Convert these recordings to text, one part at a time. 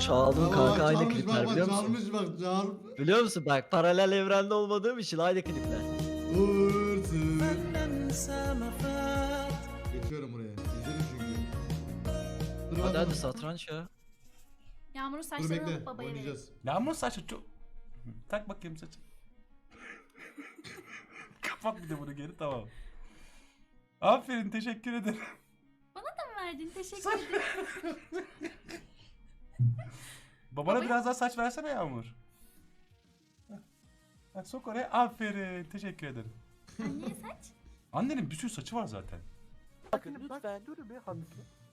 Çaldım kanka aynı klipler bak, biliyor musun? Çalmış bak çal. Biliyor musun bak paralel evrende olmadığım için aynı klipler. Geçiyorum buraya. İzledim çünkü. Dur Hadi hadi satranç ya. Yağmur'un Dur saçlarını bekle. babaya verelim. Oynayacağız. Yağmur saçı çok... Tak bakayım saçı. Kapat bir de bunu geri tamam. Aferin teşekkür ederim. Tamam verdin teşekkür ederim. Babana Baba- biraz daha saç versene Yağmur. Heh. Heh, sok oraya. Aferin. Teşekkür ederim. Anneye saç. Annenin bir sürü saçı var zaten. Bakın lütfen. Dur bir hadi.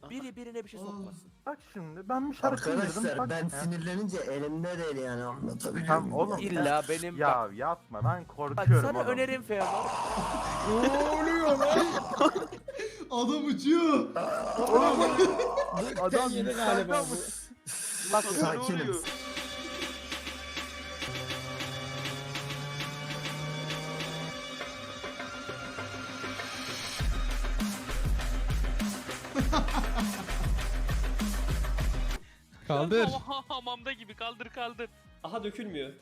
Biri birine bir şey sokmasın. Bak şimdi ben bir şarkı. Arkadaşlar bak ben ya. sinirlenince elimde değil yani anlatabiliyor Tamam muyum? oğlum. İlla benim Ya yapma ben Bak korkuyorum sana oğlum. önerim Feodor. Adam uçuyor. Adam Yeni galiba bu. Bak Sakinim. Kaldır. Oha, hamamda gibi kaldır kaldır. Aha dökülmüyor.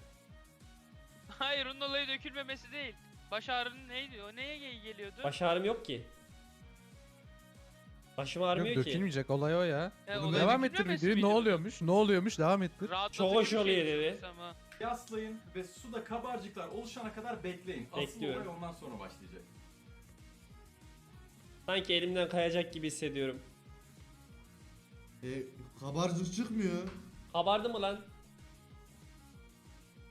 Hayır onun olayı dökülmemesi değil. Baş ağrının neydi? O neye gel- geliyordu? Baş ağrım yok ki. Başım ağrımıyor Yok ki. dökülmeyecek olay o ya. He, Bunu olay Devam ettir dökülmemesi videoyu. Ne miydi? oluyormuş? Ne oluyormuş? Devam ettir. Rahatlatıcı Çok hoş bir şey oluyor dedi. Yaslayın ve suda kabarcıklar oluşana kadar bekleyin. Bekliyorum. olay ondan sonra başlayacak. Sanki elimden kayacak gibi hissediyorum. E, kabarcık çıkmıyor. Kabardı mı lan?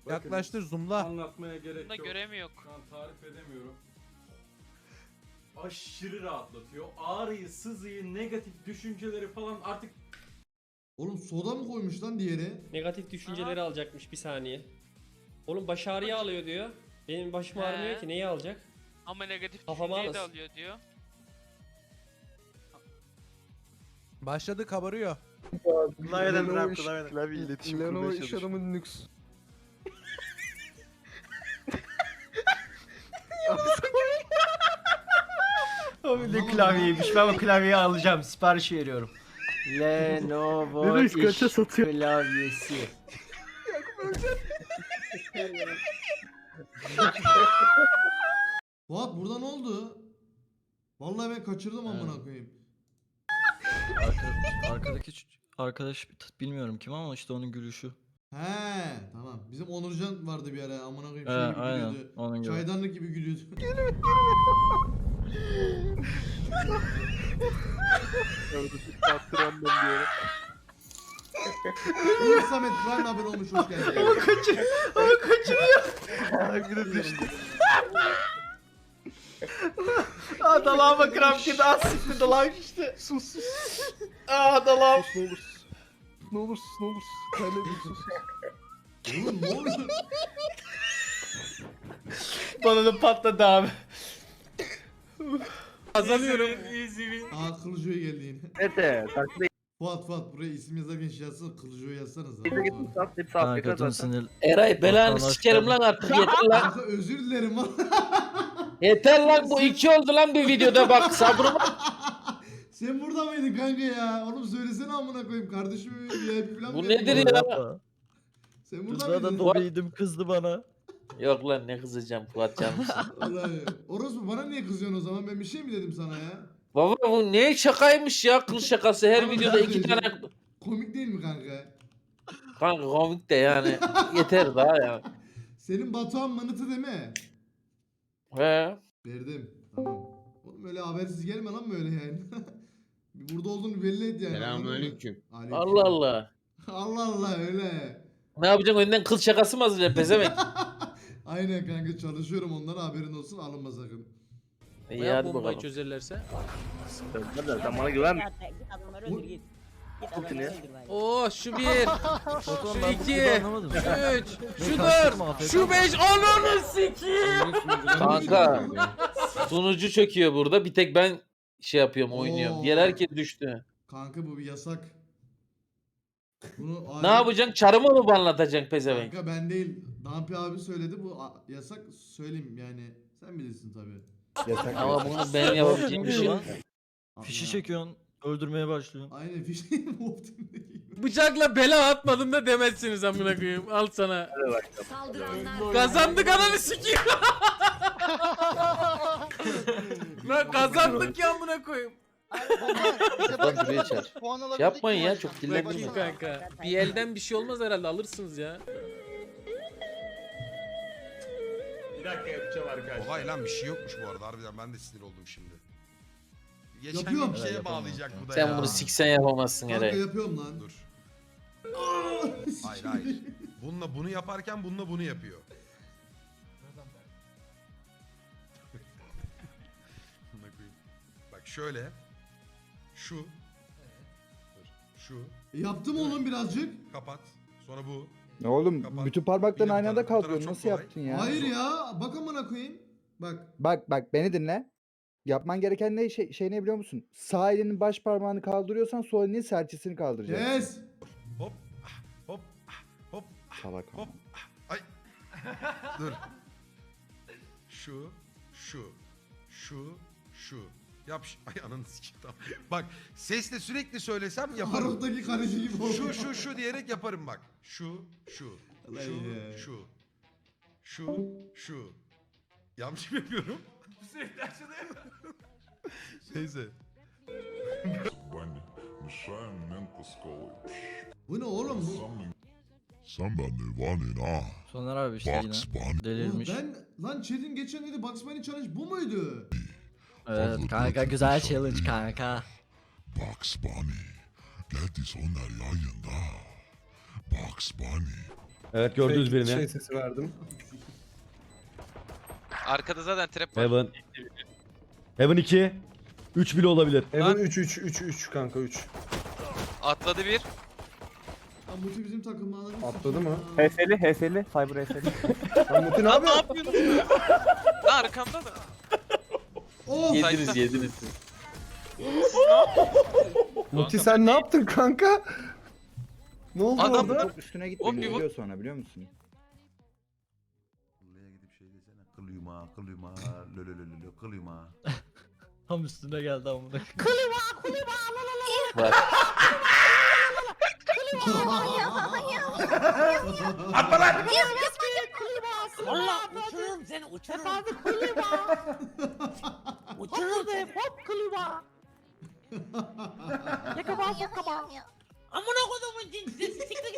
Yaklaştır zoomla. Anlatmaya gerek Bunda görevi yok. Şu an tarif edemiyorum. Aşırı rahatlatıyor. Ağrıyı, sızıyı, negatif düşünceleri falan artık Oğlum soda mı koymuş lan diğeri? Negatif düşünceleri alacakmış bir saniye. Oğlum baş ağrıyı alıyor diyor. Benim başım He. ağrımıyor ki neyi alacak? Ama negatif Kafama düşünceyi de alasın. alıyor diyor. Başladı kabarıyor. Klavyeden rap klavyeden. Klavye iletişim kurmaya iş adamın lüks. O bir de klavyeymiş. Ben o klavyeyi alacağım. Sipariş veriyorum. Lenovo kaça iş satıyor? klavyesi. Fuat burada ne oldu? Vallahi ben kaçırdım amına koyayım. Arka, arkadaki ç- arkadaş bilmiyorum kim ama işte onun gülüşü. He tamam. Bizim Onurcan vardı bir ara amına koyayım şey gibi aynen gülüyordu. onun gibi. Çaydanlık gibi gülüyordu. Tattıran ben diyorum. İyi Samet Prime haber olmuş hoş geldin. Bir de düştü. Aa dalağıma kramp girdi. Aa siktir dalağım şişti. Sus sus. Aa dalağım. Sus ne olursun. Ne olursun ne olursun. Sen de bir sus. Oğlum ne oluyor? Bana da patladı abi. Kazanıyorum. Aa Kılıcı'ya geldi yine. Ete. Takla Fuat Fuat buraya isim yazarken şey yazsana Kılıcı'ya yazsanız. gitsin sat hepsi Kanka Afrika dün zaten. sinir. Eray belanı Vatandaş sikerim lan artık yeter lan. Kanka özür dilerim lan. Yeter lan bu iki oldu lan bir videoda bak sabrım. Sen burada mıydın kanka ya? Oğlum söylesene amına koyayım. Kardeşim VIP falan Bu mı nedir ya? Sen burada Kızla da mıydın? kızdı bana. Yok lan ne kızacağım Fuat canımsın. Vallahi. Orospu bana niye kızıyorsun o zaman? Ben bir şey mi dedim sana ya? Baba bu ne şakaymış ya kıl şakası her Oğlum videoda iki tane. Komik değil mi kanka? Kanka komik de yani yeter daha ya. Senin Batuhan manıtı değil mi? He. Verdim. Tamam. Oğlum öyle habersiz gelme lan böyle yani. Bir Burada olduğunu belli et yani. Selamünaleyküm. Allah Allah. Allah Allah öyle. Ne yapacaksın önden kıl şakası mı hazırlayıp pezevenk? Aynen kanka çalışıyorum onlara haberin olsun alınma sakın. İyi hadi bakalım. çözerlerse. Sen bana güven. Ya. Oo şu bir. Şu ben bu iki. kızı anlamadım. Üç. Şu Karıştırma dört. Şu beş. Ananı sikiyim. Kanka sunucu çöküyor burada bir tek ben şey yapıyorum oynuyorum. Oo. Diğer herkes düştü. Kanka bu bir yasak. Bunu Ne yapacaksın? Çarımı mı banlatacaksın pezevenk? Kanka ben değil. Dampi abi söyledi bu a- yasak söyleyeyim yani. Sen bilirsin tabi. Ama bunu ben yapabileceğim bir şey yok. Fişi çekiyorsun. Öldürmeye başlıyorsun. Aynen fişi Wolf Team'deki gibi. Bıçakla bela atmadım da demezsiniz amına koyayım. Al sana. Kazandık ananı sikeyim. Lan kazandık ya amına koyayım. Bak buraya çağır. Şey yapmayın ya çok Bakayım dillendirme. kanka. Bir elden bir şey olmaz herhalde alırsınız ya. Bir dakika yapacağım arkadaşlar. Olay lan bir şey yokmuş bu arada harbiden ben de sinir oldum şimdi. Geçen Yapıyorum. gün bir şeye bağlayacak bu da Sen ya. bunu siksen yapamazsın Kanka Eray. yapıyorum lan. Dur. Hayır hayır. Bununla bunu yaparken bununla bunu yapıyor. Amına koyayım. Bak şöyle. Şu. Dur. Şu. E, Yaptım oğlum birazcık. Kapat. Sonra bu. Ne oğlum Kapat. bütün parmakların bu aynı anda taraf- bu taraf kalkıyor. çok Nasıl kolay. yaptın ya? Hayır ya. Bak amına koyayım. Bak. Bak bak beni dinle. Yapman gereken ne şey, şey ne biliyor musun? Sağ elinin baş parmağını kaldırıyorsan sol elinin serçesini kaldıracaksın. Kes. Hop. ah, Hop. ah, Hop. Salak Hop. Ay. Dur. Şu, şu, şu, şu. Yap. şu- Ay ananı sikeyim tamam. Bak sesle sürekli söylesem yaparım. Haroldaki kaleci gibi oldu. Şu şu şu diyerek yaparım bak. Şu, şu, şu, ya. şu, şu, şu. Yanlış mı yapıyorum? Sürekli açılıyor. Neyse. Bu ne oğlum bu? Soner abi işte yine. Oğlum Delirmiş. ben lan Chat'in geçen dedi Bugs Bunny Challenge bu muydu? Evet kanka güzel challenge kanka. Evet gördünüz birini. Şey sesi verdim. Arkada zaten trap var. Heaven. Heaven 2. 3 bile olabilir. Evan 3 3 3 3 kanka 3. Atladı bir. Lan Muti bizim takımlardan Atladı mı? HS'li HS'li. Cyber HS'li. Lan Muti ne Lan ne yapıyor? yapıyorsun? Lan arkamda da. Oh! Yediniz yediniz. Muti sen ne yaptın kanka? Ne oldu Adam- orada? Çok üstüne gitme Hop, bir görüyor sonra biliyor musun? Buraya gidip şey desene. Kıl yuma, kıl yuma, lö lö lö lö lö, kıl yuma. Tam üstüne geldi amına. Bak. Allah uçururum seni uçururum. Efendim klima. Uçururum seni hop klima. Yakaba yakaba. Amına kodumun cinsi siktir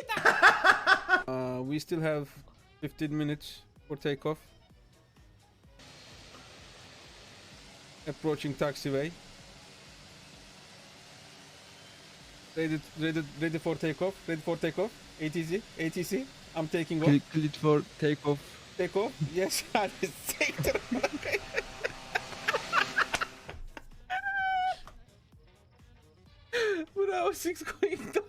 Uh, we still have 15 minutes for takeoff. Approaching taxiway. Ready, ready, ready for takeoff. Ready for takeoff. ATC, ATC. I'm taking off. Clear for takeoff. Takeoff. Take off. Yes, hadi siktir. Down.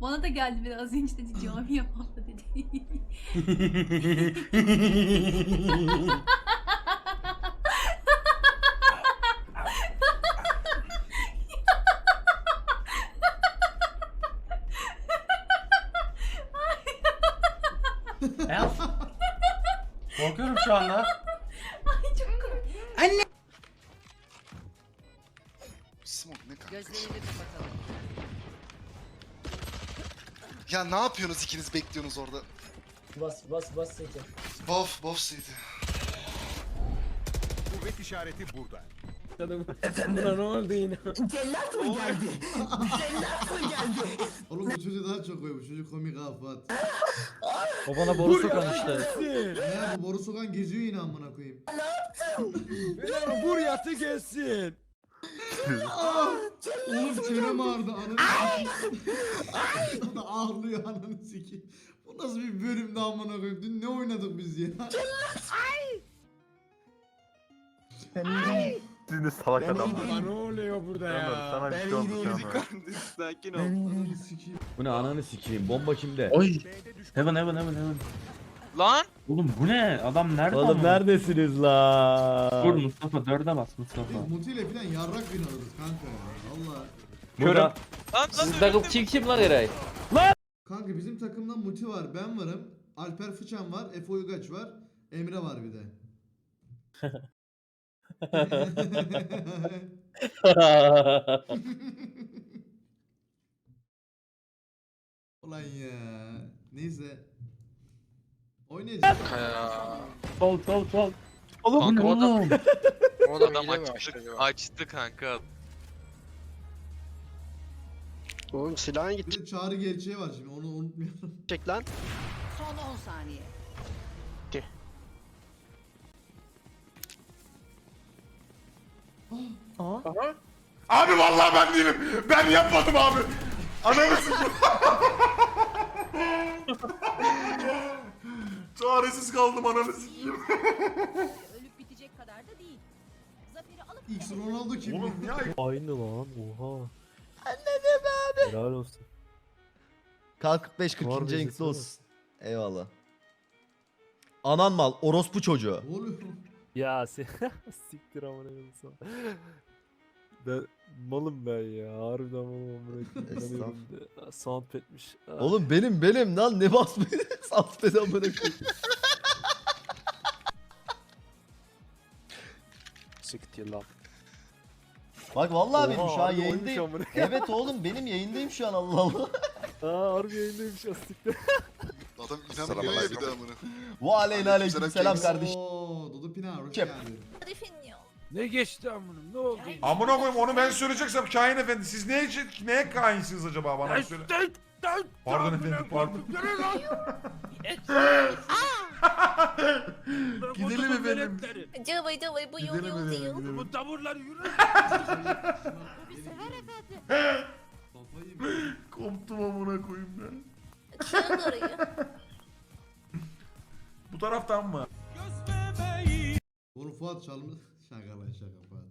Bana da geldi biraz önce dedi cami yapalım dedi. Elf. Korkuyorum şu anda. Gözlerini kapatalım. Ya ne yapıyorsunuz ikiniz bekliyorsunuz orada? Bas bas bas seki. Bof bof sıydı. Kuvvet işareti burada. Buna ne oldu yine? Oğlum bu çocuğu daha çok koymuş. Çocuk komik ha Fuat. O bana boru sokan işte. Ne bu boru sokan geziyor yine amına koyayım. Vur yatı gelsin. Oğlum çenem ağrıdı ananı O da ağlıyor ananı sikeyim. Bu nasıl bir bölümde amına koyayım? Dün ne oynadık biz ya? Siz salak adamlar. Ne oluyor burada ya? Sana bir şey olmuş ama. Sakin Ananı sikeyim. Bu ne ananı sikeyim. Bomba kimde? Oy. Heaven heaven heaven heaven. Lan. Oğlum bu ne? Adam nerede? Oğlum neredesiniz la? Dur Mustafa dörde bas Biz Muti ile falan yarrak bin alırız kanka ya. Valla. Burada. Lan lan Sizin takım kim kim lan Eray? Kanka bizim takımdan Muti var, ben varım. Alper Fıçan var, Efe Uygaç var. Emre var bir de. Ulan ya. Neyse. Oynayacağız. Sol sol sol. Oğlum bu ne oğlum? Adam açtı, açtı kanka. Oğlum silahın Bir de çağrı gerçeği var şimdi onu unutmayalım. gidecek lan. Son 10 saniye. Abi vallahi ben değilim. Ben yapmadım abi. Ananı sikeyim. Çaresiz kaldım ananı sikeyim. Ölüp bitecek kadar da değil. Zaferi alıp X Ronaldo kim? Oğlum ya Aynı lan oha. Anladım abi. Helal olsun. Kalk 45 Var 40. bizde, renkli değil mi? olsun. Eyvallah. Anan mal orospu çocuğu. Oluyor? Ya sen siktir amına koyayım sana. Ben malım ben ya. Harbiden malım amına koyayım. De. Ah. Oğlum benim benim lan ne basmıyor. Salt beden amına koyayım. Siktir lan. Bak vallahi benim şu an harbi yayındayım. amına Evet oğlum benim yayındayım şu an Allah Allah. Aa harbi yayındaymış ya siktir. Adam inanmıyor ya bir daha bunu. Ve aleyna aleyküm selam kardeşim. Oo, Dodo Pina hoş geldin. Definiyor. Ne geçti amınım ne oldu? Amına koyayım onu ben söyleyeceksem kain efendi. Siz neye, neye kainsiniz acaba bana bir söyle. Pardon efendim pardon. Gidelim efendim. Cıvıy cıvıy bu yıl Gidelim yıl efendim. yıl. gidelim. tavırlar yürü. Bir sever efendi. Kafayı Koptum amına koyayım ben. Çığın orayı. Bu taraftan mı? Onu Fuat çalmış. Şaka lan şaka Fuat.